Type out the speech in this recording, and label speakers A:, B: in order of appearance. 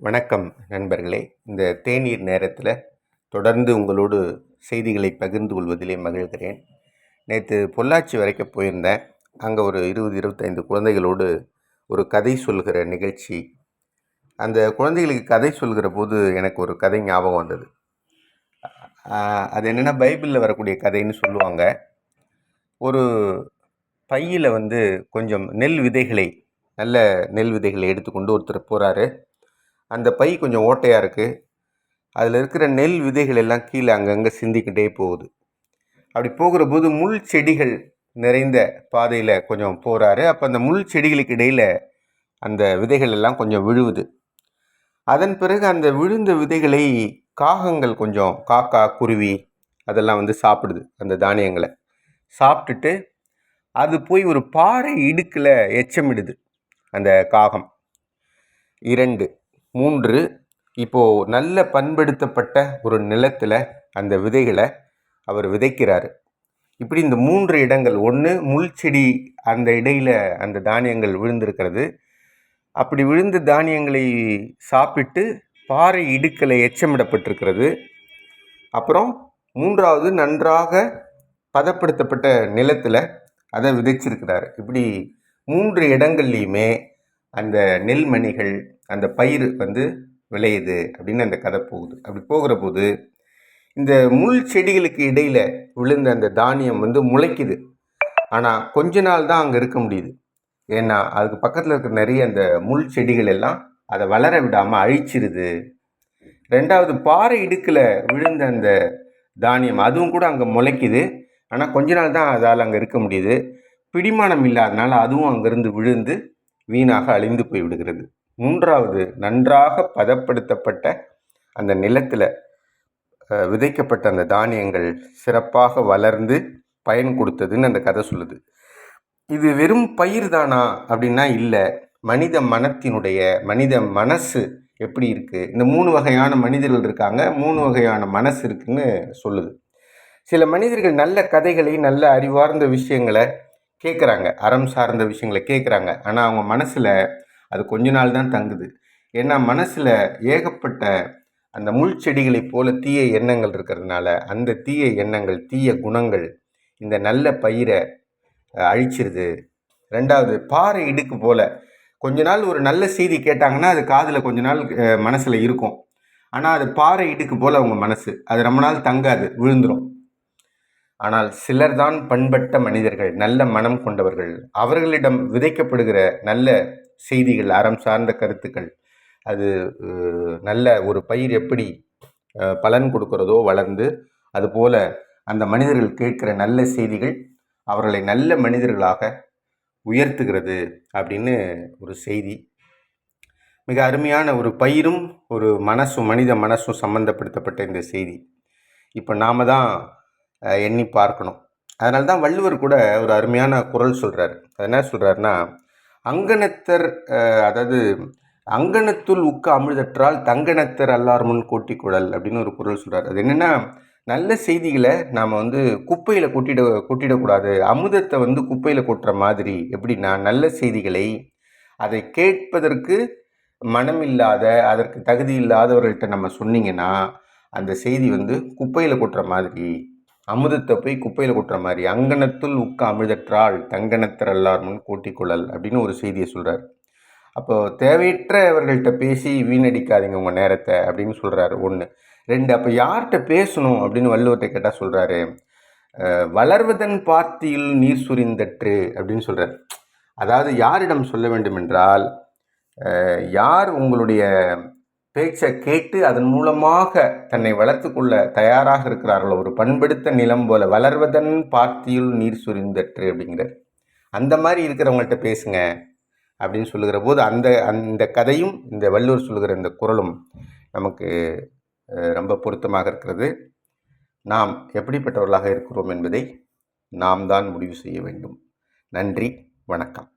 A: வணக்கம் நண்பர்களே. இந்த தேநீர் நேரத்தில் தொடர்ந்து உங்களோடு செய்திகளை பகிர்ந்து கொள்வதிலே மகிழ்கிறேன். நேற்று பொள்ளாச்சி வரைக்கும் போயிருந்தேன். அங்கே ஒரு இருபது இருபத்தைந்து குழந்தைகளோடு ஒரு கதை சொல்கிற நிகழ்ச்சி. அந்த குழந்தைகளுக்கு கதை சொல்கிற போது எனக்கு ஒரு கதை ஞாபகம் வந்தது. அது என்னென்னா பைபிளில் வரக்கூடிய கதைன்னு சொல்லுவாங்க. ஒரு பையில் வந்து கொஞ்சம் நெல் விதைகளை நல்ல நெல் விதைகளை எடுத்துக்கொண்டு ஒருத்தர் போகிறாரு அந்த பை கொஞ்சம் ஓட்டையாக இருக்குது அதில் இருக்கிற நெல் விதைகள் எல்லாம் கீழே அங்கங்கே சிந்திக்கிட்டே போகுது. அப்படி போகிற போது முள் செடிகள் நிறைந்த பாதையில் கொஞ்சம் போகிறாரு அப்போ அந்த முள் செடிகளுக்கு இடையில் அந்த விதைகள் எல்லாம் கொஞ்சம் விழுவுது. அதன் பிறகு அந்த விழுந்த விதைகளை காகங்கள் கொஞ்சம் காக்கா குருவி அதெல்லாம் வந்து சாப்பிடுது அந்த தானியங்களை. சாப்பிட்டுட்டு அது போய் ஒரு பாறை இடுக்கில் எச்சமிடுது அந்த காகம். இரண்டு மூன்று இப்போது நல்ல பண்படுத்தப்பட்ட ஒரு நிலத்தில் அந்த விதைகளை அவர் விதைக்கிறார். இப்படி இந்த மூன்று இடங்கள் ஒன்று முள் செடி அந்த இடையில் அந்த தானியங்கள் விழுந்திருக்கிறது. அப்படி விழுந்த தானியங்களை சாப்பிட்டு பாறை இடுக்கலை எச்சமிடப்பட்டிருக்கிறது. அப்புறம் மூன்றாவது நன்றாக பதப்படுத்தப்பட்ட நிலத்தில் அதை விதைச்சிருக்கிறாரு. இப்படி மூன்று இடங்கள்லையுமே அந்த நெல்மணிகள் அந்த பயிர் வந்து விளையுது அப்படின்னு அந்த கதை போகுது. அப்படி போகிற போது இந்த முள் செடிகளுக்கு இடையில் விழுந்த அந்த தானியம் வந்து முளைக்குது. ஆனால் கொஞ்ச நாள் தான் அங்கே இருக்க முடியுது. ஏன்னா அதுக்கு பக்கத்தில் இருக்கிற நிறைய அந்த முள் செடிகள் எல்லாம் அதை வளர விடாமல் அழிச்சிருது. ரெண்டாவது பாறை இடுக்கில் விழுந்த அந்த தானியம் அதுவும் கூட அங்கே முளைக்குது. ஆனால் கொஞ்ச நாள் தான் அதால் அங்கே இருக்க முடியுது. பிடிமானம் இல்லாதனால அதுவும் அங்கேருந்து விழுந்து வீணாக அழிந்து போய் விடுகிறது மூன்றாவது நன்றாக பதப்படுத்தப்பட்ட அந்த நிலத்தில் விதைக்கப்பட்ட அந்த தானியங்கள் சிறப்பாக வளர்ந்து பயன் கொடுத்ததுன்னு அந்த கதை சொல்லுது. இது வெறும் பயிர் தானா அப்படின்னா இல்லை மனித மனத்தினுடைய மனித மனசு எப்படி இருக்குது இந்த மூணு வகையான மனிதர்கள் இருக்காங்க மூணு வகையான மனசு இருக்குன்னு சொல்லுது. சில மனிதர்கள் நல்ல கதைகளை நல்ல அறிவார்ந்த விஷயங்களை கேட்குறாங்க அறம் சார்ந்த விஷயங்களை கேட்குறாங்க ஆனால் அவங்க மனசில் அது கொஞ்ச நாள் தான் தங்குது. ஏன்னா மனசில் ஏகப்பட்ட அந்த முள் செடிகளைப் போல தீய எண்ணங்கள் இருக்கிறதுனால அந்த தீய எண்ணங்கள் தீய குணங்கள் இந்த நல்ல பயிரை அழிச்சிருது. ரெண்டாவது பாறை இடுக்கு போல். கொஞ்ச நாள் ஒரு நல்ல செய்தி கேட்டாங்கன்னா அது காதில் கொஞ்ச நாள் மனசில் இருக்கும். ஆனால் அது பாறை இடுக்கு போல் அவங்க மனசு. அது ரொம்ப நாள் தங்காது விழுந்துடும் ஆனால் சிலர்தான் பண்பட்ட மனிதர்கள் நல்ல மனம் கொண்டவர்கள். அவர்களிடம் விதைக்கப்படுகிற நல்ல செய்திகள் அறம் சார்ந்த கருத்துக்கள் அது நல்ல ஒரு பயிர் எப்படி பலன் கொடுக்கிறதோ வளர்ந்து அதுபோல அந்த மனிதர்கள் கேட்கிற நல்ல செய்திகள் அவர்களை நல்ல மனிதர்களாக உயர்த்துகிறது அப்படின்னு ஒரு செய்தி. மிக அருமையான ஒரு பயிரும் ஒரு மனசும் மனித மனசும் சம்மந்தப்படுத்தப்பட்ட இந்த செய்தி. இப்போ நாம் தான் எண்ணி பார்க்கணும். அதனால தான் வள்ளுவர் கூட ஒரு அருமையான குரல் சொல்கிறார் அது என்ன சொல்கிறாருன்னா அங்கனத்தர் அதாவது அங்கனத்துள் உக்க அமிழ்தற்றால் தங்கனத்தர் அல்லார் முன் கொட்டி குழல் அப்படின்னு ஒரு குரல் சொல்கிறார் அது என்னென்னா நல்ல செய்திகளை நாம் வந்து குப்பையில் கொட்டிட கொட்டிடக்கூடாது. அமுதத்தை வந்து குப்பையில் கொட்டுற மாதிரி எப்படின்னா நல்ல செய்திகளை அதை கேட்பதற்கு மனமில்லாத அதற்கு தகுதி இல்லாதவர்கள்ட்ட நம்ம சொன்னீங்கன்னா அந்த செய்தி வந்து குப்பையில் கொட்டுற மாதிரி அமுதத்தை போய் குப்பையில் கொட்டுற மாதிரி அங்கனத்துள் உக்க அமிழ்தற்றால் தங்கனத்தர் அல்லார் முன் கூட்டிக்கொள்ளல் அப்படின்னு ஒரு செய்தியை சொல்கிறார் அப்போ தேவையற்றவர்கள்ட்ட பேசி வீணடிக்காதீங்க உங்கள் நேரத்தை அப்படின்னு சொல்கிறாரு ஒன்று ரெண்டு அப்போ யார்கிட்ட பேசணும் அப்படின்னு வள்ளுவர்கிட்ட கேட்டால் சொல்கிறாரு வளர்வதன் பார்த்தியில் நீர் சுரிந்தற்று அப்படின்னு சொல்கிறார் அதாவது யாரிடம் சொல்ல வேண்டும் என்றால் யார் உங்களுடைய பேச்சை கேட்டு அதன் மூலமாக தன்னை வளர்த்து கொள்ள தயாராக இருக்கிறார்களோ? ஒரு பண்படுத்த நிலம் போல வளர்வதன் பார்த்தியுள் நீர் சுரிந்தற்று அப்படிங்கிறார். அந்த மாதிரி இருக்கிறவங்கள்ட்ட பேசுங்க அப்படின்னு சொல்லுகிற போது அந்த அந்த கதையும் இந்த வள்ளுவர் சொல்லுகிற இந்த குரலும் நமக்கு ரொம்ப பொருத்தமாக இருக்கிறது. நாம் எப்படிப்பட்டவர்களாக இருக்கிறோம் என்பதை நாம் தான் முடிவு செய்ய வேண்டும். நன்றி வணக்கம்.